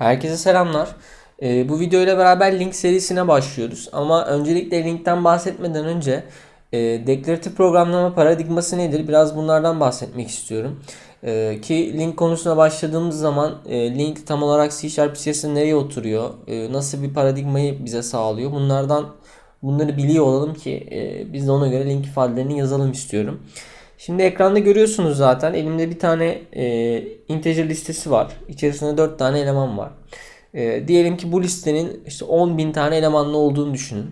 Herkese selamlar. Ee, bu video ile beraber link serisine başlıyoruz. Ama öncelikle linkten bahsetmeden önce e, deklaratif programlama paradigması nedir? Biraz bunlardan bahsetmek istiyorum. Ee, ki link konusuna başladığımız zaman e, link tam olarak C Sharp içerisinde nereye oturuyor? E, nasıl bir paradigmayı bize sağlıyor? Bunlardan bunları biliyor olalım ki e, biz de ona göre link ifadelerini yazalım istiyorum. Şimdi ekranda görüyorsunuz zaten elimde bir tane e, integer listesi var. İçerisinde 4 tane eleman var. E, diyelim ki bu listenin işte 10.000 tane elemanlı olduğunu düşünün.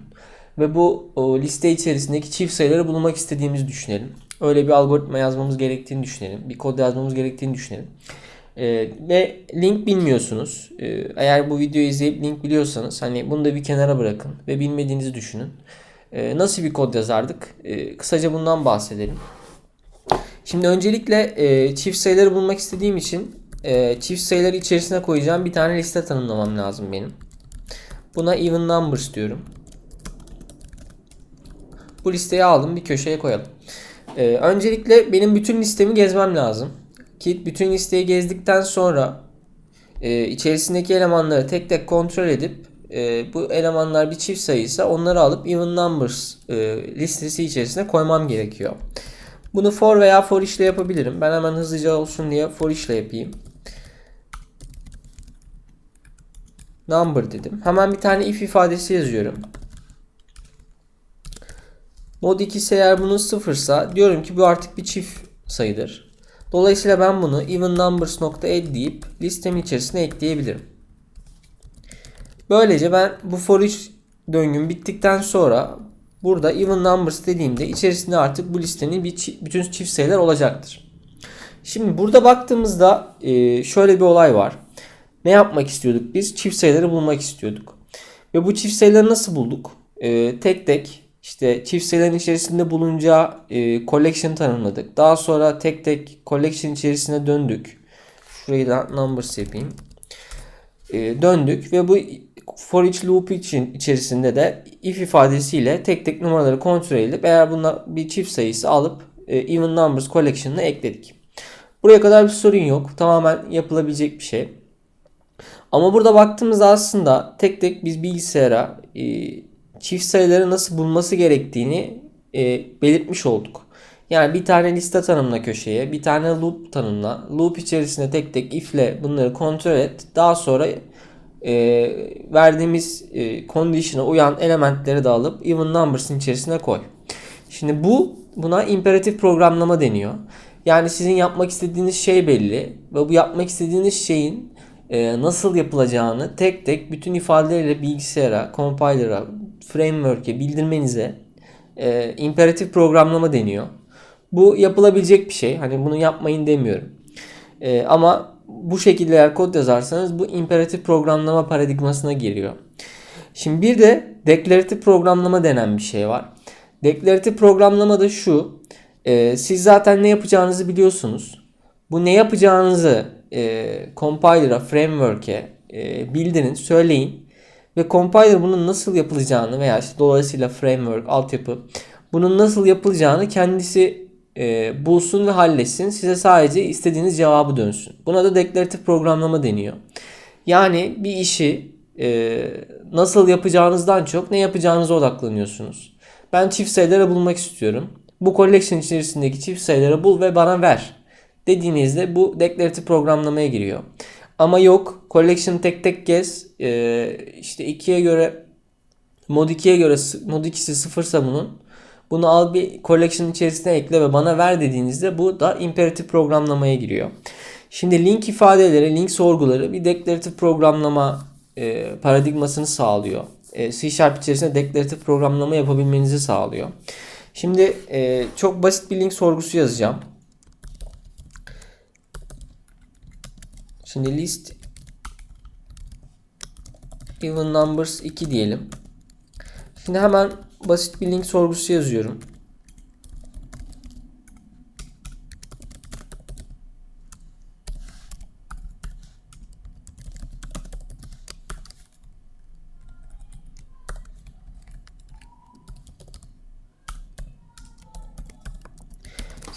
Ve bu o, liste içerisindeki çift sayıları bulmak istediğimizi düşünelim. Öyle bir algoritma yazmamız gerektiğini düşünelim. Bir kod yazmamız gerektiğini düşünelim. E, ve link bilmiyorsunuz. E, eğer bu videoyu izleyip link biliyorsanız hani bunu da bir kenara bırakın ve bilmediğinizi düşünün. E, nasıl bir kod yazardık? E, kısaca bundan bahsedelim. Şimdi öncelikle e, çift sayıları bulmak istediğim için e, çift sayıları içerisine koyacağım bir tane liste tanımlamam lazım benim. Buna even numbers diyorum. Bu listeyi aldım bir köşeye koyalım. E, öncelikle benim bütün listemi gezmem lazım. Ki bütün listeyi gezdikten sonra e, içerisindeki elemanları tek tek kontrol edip e, bu elemanlar bir çift sayıysa onları alıp even numbers e, listesi içerisine koymam gerekiyor. Bunu for veya for işle yapabilirim. Ben hemen hızlıca olsun diye for işle yapayım. Number dedim. Hemen bir tane if ifadesi yazıyorum. Mod 2 eğer bunun sıfırsa diyorum ki bu artık bir çift sayıdır. Dolayısıyla ben bunu even numbers.add deyip listemin içerisine ekleyebilirim. Böylece ben bu for each döngüm bittikten sonra Burada even numbers dediğimde içerisinde artık bu listenin bir çi- bütün çift sayılar olacaktır. Şimdi burada baktığımızda e, şöyle bir olay var. Ne yapmak istiyorduk biz? Çift sayıları bulmak istiyorduk. Ve bu çift sayıları nasıl bulduk? E, tek tek işte çift sayıların içerisinde bulunacağı e, collection tanımladık. Daha sonra tek tek collection içerisine döndük. Şurayı da numbers yapayım. E, döndük ve bu for each loop için içerisinde de if ifadesiyle tek tek numaraları kontrol edip eğer bunlar bir çift sayısı alıp e, even numbers collection'ına ekledik. Buraya kadar bir sorun yok. Tamamen yapılabilecek bir şey. Ama burada baktığımızda aslında tek tek biz bilgisayara e, çift sayıları nasıl bulması gerektiğini e, belirtmiş olduk. Yani bir tane liste tanımla köşeye, bir tane loop tanımla. Loop içerisinde tek tek if'le bunları kontrol et. Daha sonra e, verdiğimiz e, condition'a uyan elementleri de alıp even numbers'ın içerisine koy. Şimdi bu buna imperatif programlama deniyor. Yani sizin yapmak istediğiniz şey belli ve bu yapmak istediğiniz şeyin e, nasıl yapılacağını tek tek bütün ifadeleriyle bilgisayara, compiler'a, framework'e bildirmenize e, imperatif programlama deniyor. Bu yapılabilecek bir şey. Hani bunu yapmayın demiyorum. E, ama bu şekilde eğer kod yazarsanız bu imperatif programlama paradigmasına giriyor. Şimdi bir de deklaratif programlama denen bir şey var. Deklaratif programlama da şu. E, siz zaten ne yapacağınızı biliyorsunuz. Bu ne yapacağınızı e, compiler'a, framework'e e, bildirin, söyleyin. Ve compiler bunun nasıl yapılacağını veya işte dolayısıyla framework, altyapı bunun nasıl yapılacağını kendisi e, bulsun ve halletsin. Size sadece istediğiniz cevabı dönsün. Buna da deklaratif programlama deniyor. Yani bir işi e, nasıl yapacağınızdan çok ne yapacağınıza odaklanıyorsunuz. Ben çift sayıları bulmak istiyorum. Bu collection içerisindeki çift sayıları bul ve bana ver. Dediğinizde bu deklaratif programlamaya giriyor. Ama yok collection tek tek gez. E, işte 2'ye göre mod 2'ye göre mod 2'si sıfırsa bunun bunu al bir collection içerisine ekle ve bana ver dediğinizde bu da imperatif programlamaya giriyor. Şimdi link ifadeleri, link sorguları bir deklaratif programlama e, paradigmasını sağlıyor. E, C Sharp içerisinde deklaratif programlama yapabilmenizi sağlıyor. Şimdi e, çok basit bir link sorgusu yazacağım. Şimdi list even numbers 2 diyelim. Şimdi hemen basit bir link sorgusu yazıyorum.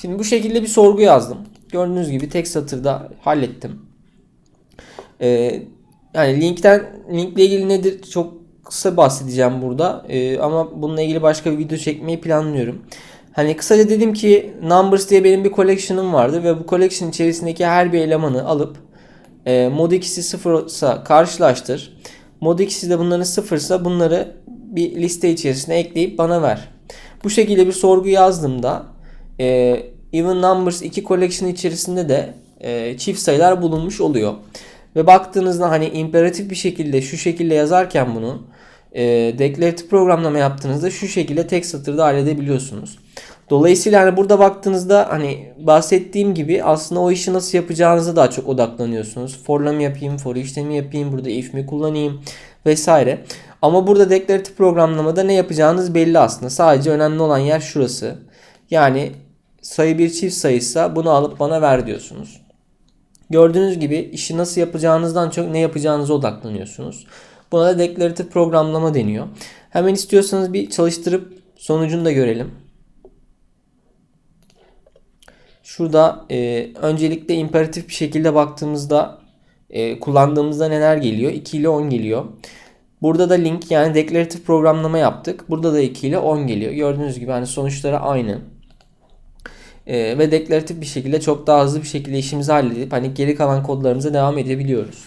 Şimdi bu şekilde bir sorgu yazdım. Gördüğünüz gibi tek satırda hallettim. Ee, yani linkten linkle ilgili nedir çok kısa bahsedeceğim burada. Ee, ama bununla ilgili başka bir video çekmeyi planlıyorum. Hani kısaca dedim ki Numbers diye benim bir collection'ım vardı ve bu collection içerisindeki her bir elemanı alıp e, mod ikisi sıfırsa karşılaştır. Mod ikisi de bunların sıfırsa bunları bir liste içerisine ekleyip bana ver. Bu şekilde bir sorgu yazdığımda e, even numbers 2 collection içerisinde de e, çift sayılar bulunmuş oluyor. Ve baktığınızda hani imperatif bir şekilde şu şekilde yazarken bunu e, declarative programlama yaptığınızda şu şekilde tek satırda halledebiliyorsunuz. Dolayısıyla hani burada baktığınızda hani bahsettiğim gibi aslında o işi nasıl yapacağınıza daha çok odaklanıyorsunuz. For'la mı yapayım, for işlemi yapayım, burada if mi kullanayım vesaire. Ama burada deklaratif programlamada ne yapacağınız belli aslında. Sadece önemli olan yer şurası. Yani sayı bir çift sayıysa bunu alıp bana ver diyorsunuz. Gördüğünüz gibi işi nasıl yapacağınızdan çok ne yapacağınıza odaklanıyorsunuz. Buna da deklaratif programlama deniyor. Hemen istiyorsanız bir çalıştırıp sonucunu da görelim. Şurada e, öncelikle imperatif bir şekilde baktığımızda e, kullandığımızda neler geliyor? 2 ile 10 geliyor. Burada da link yani deklaratif programlama yaptık. Burada da 2 ile 10 geliyor. Gördüğünüz gibi hani sonuçları aynı. E, ve deklaratif bir şekilde çok daha hızlı bir şekilde işimizi halledip hani geri kalan kodlarımıza devam edebiliyoruz.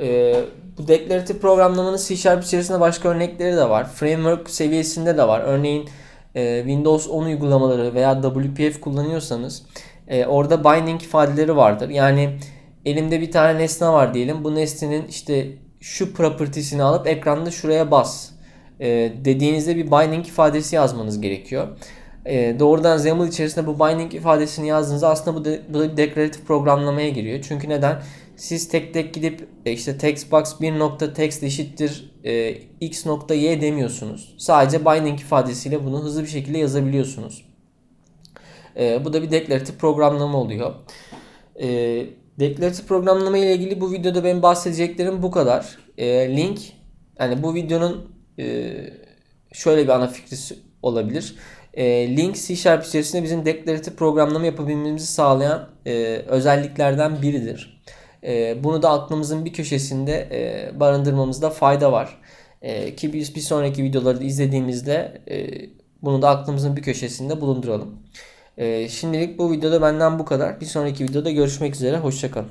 E, bu deklaratif programlamanın C Sharp içerisinde başka örnekleri de var. Framework seviyesinde de var. Örneğin e, Windows 10 uygulamaları veya WPF kullanıyorsanız e, orada binding ifadeleri vardır. Yani elimde bir tane nesne var diyelim. Bu nesnenin işte şu propertiesini alıp ekranda şuraya bas e, dediğinizde bir binding ifadesi yazmanız gerekiyor. E, doğrudan XAML içerisinde bu binding ifadesini yazdığınızda aslında bu, de, bu deklaratif programlamaya giriyor. Çünkü neden? Siz tek tek gidip e, işte textbox 1 nokta text eşittir e, x nokta y demiyorsunuz. Sadece binding ifadesiyle bunu hızlı bir şekilde yazabiliyorsunuz. E, bu da bir deklaratif programlama oluyor. E, deklaratif programlama ile ilgili bu videoda benim bahsedeceklerim bu kadar. E, link yani bu videonun e, şöyle bir ana fikri olabilir. E, link C Sharp içerisinde bizim deklaratif programlama yapabilmemizi sağlayan e, özelliklerden biridir. E, bunu da aklımızın bir köşesinde e, barındırmamızda fayda var. E, ki biz bir sonraki videoları izlediğimizde e, bunu da aklımızın bir köşesinde bulunduralım. E, şimdilik bu videoda benden bu kadar. Bir sonraki videoda görüşmek üzere. Hoşçakalın.